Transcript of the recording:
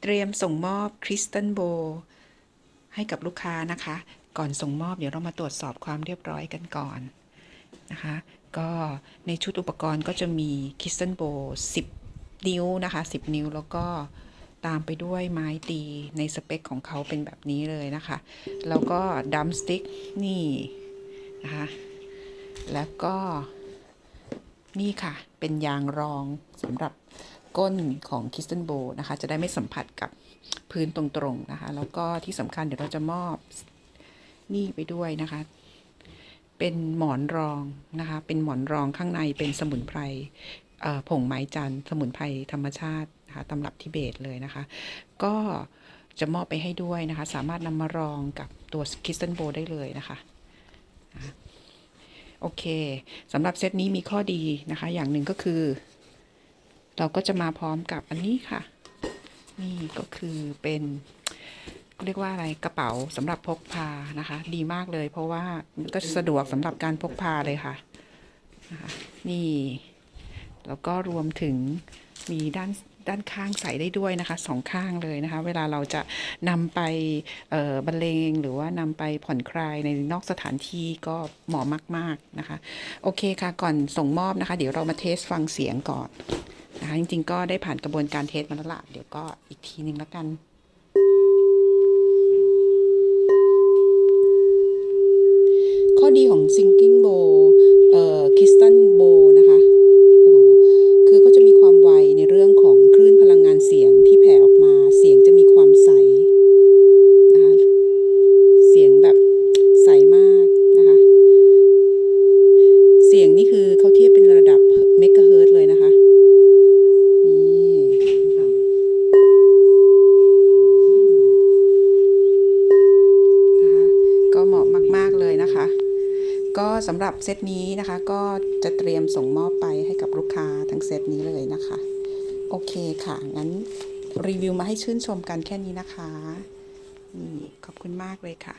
เตรียมส่งมอบคริสตัลโบ ให้กับลูกค้านะคะ ก่อนส่งมอบเดี๋ยวเรามาตรวจสอบความเรียบร้อยกันก่อนนะคะ ก็ในชุดอุปกรณ์ก็จะมีคริสตัลโบ 10 นิ้วนะคะ 10 นิ้วแล้วก็ตามไปด้วยไม้ตีในสเปคของเขาเป็นแบบนี้เลยนะคะ แล้วก็ดัมสติ๊กนี่นะคะ แล้วก็นี่ค่ะ เป็นยางรองสำหรับ ก้นของคิสตันโบนะคะ จะได้ไม่สัมผัสกับพื้นตรงๆนะคะ แล้วก็ที่สำคัญเดี๋ยวเราจะมอบนี่ไปด้วยนะคะ เป็นหมอนรองนะคะ เป็นหมอนรองข้างในเป็นสมุนไพรผงไม้จันสมุนไพรธรรมชาตินะคะตำรับทิเบตเลยนะคะ ก็จะมอบไปให้ด้วยนะคะ สามารถนำมารองกับตัวคิสตันโบได้เลยนะคะโอเคสำหรับเซตนี้มีข้อดีนะคะ อย่างหนึ่งก็คือ เราก็จะมาพร้อมกับอันนี้ค่ะ นี่ก็คือเป็นเรียกว่าอะไรกระเป๋าสำหรับพกพานะคะ ดีมากเลย เพราะว่าก็สะดวกสำหรับการพกพาเลยค่ะนะคะนี่ แล้วก็รวมถึงมีด้านด้านข้างใส่ได้ด้วยนะคะสองข้างเลยนะคะ เวลาเราจะนำไปบรรเลงหรือว่านำไปผ่อนคลายในนอกสถานที่ก็เหมาะมาก ๆนะคะ โอเคค่ะก่อนส่งมอบนะคะ เดี๋ยวเรามาเทสฟังเสียงก่อน นะคะจริงๆ ก็ได้ผ่านกระบวนการเทสมาแล้วล่ะเดี๋ยวก็อีกทีหนึ่งแล้วกันข้อดีของซิงกิอ่อ Crystal Bow นะคะ โอ้โห คือก็จะมีความไวในเรื่องของคลื่นพลังงานเสียงที่แผ่ออกมา เสียงจะมีความใสนะคะ เสียงแบบใสมากนะคะ เสียงนี่คือเขาเทียบเป็นระดับเมกะเฮิรตซ์เลยนะคะ นี่นะคะก็เหมาะมาก ๆ เลยนะคะ ก็สำหรับเซตนี้นะคะ ก็จะเตรียมส่งมอบไปให้กับลูกค้าทั้งเซตนี้เลยนะคะ โอเคค่ะ งั้นรีวิวมาให้ชื่นชมกันแค่นี้นะคะนี่ขอบคุณมากเลยค่ะ